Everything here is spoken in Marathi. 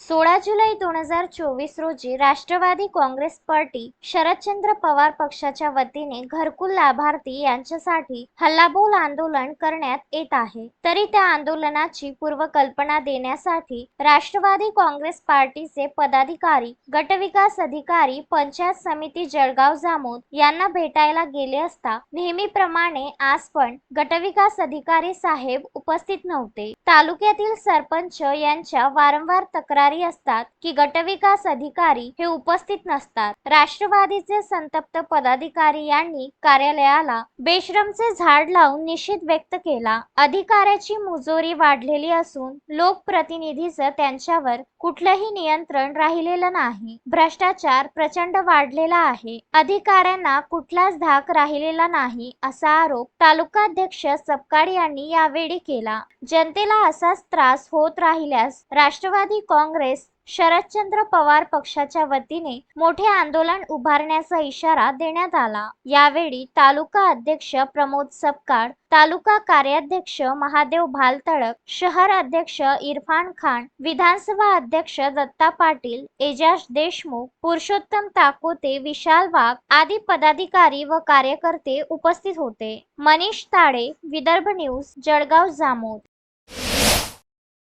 सोळा जुलै दोन हजार चोवीस रोजी राष्ट्रवादी काँग्रेस पार्टी शरदचंद्र पवार पक्षाच्या वतीने घरकुल लाभार्थी यांच्यासाठी हल्लाबोल आंदोलन करण्यात येत आहे. तरी त्या आंदोलनाची पूर्वकल्पना देण्यासाठी राष्ट्रवादी काँग्रेस पार्टीचे पदाधिकारी गटविकास अधिकारी पंचायत समिती जळगाव जामोद यांना भेटायला गेले असता नेहमीप्रमाणे आज पण गटविकास अधिकारी साहेब उपस्थित नव्हते. तालुक्यातील सरपंच यांच्या वारंवार तक्रार असतात की गटविकास अधिकारी हे उपस्थित नसतात. राष्ट्रवादीचे संतप्त पदाधिकारी यांनी कार्यालयाला बेश्रमचे झाड लावून निषेध व्यक्त केला. अधिकाऱ्याची मुजोरी वाढलेली असून लोकप्रतिनिधीचं त्यांच्यावर कुठलंही नियंत्रण राहिलेलं नाही. भ्रष्टाचार प्रचंड वाढलेला आहे. अधिकाऱ्यांना कुठलाच धाक राहिलेला नाही असा आरोप तालुकाध्यक्ष सपकाळ यांनी यावेळी केला. जनतेला असाच त्रास होत राहिल्यास राष्ट्रवादी काँग्रेस शरदचंद्र पवार पक्षाच्या वतीने मोठे आंदोलन उभारण्याचा इशारा देण्यात आला. यावेळी तालुका अध्यक्ष प्रमोद सपकाळ तालुका कार्याध्यक्ष महादेव भालतडक शहर अध्यक्ष इरफान खान विधानसभा अध्यक्ष दत्ता पाटील एजाज देशमुख पुरुषोत्तम ताकोते विशाल वाघ आदी पदाधिकारी व कार्यकर्ते उपस्थित होते. मनीष ताडे विदर्भ न्यूज जळगाव जामोद.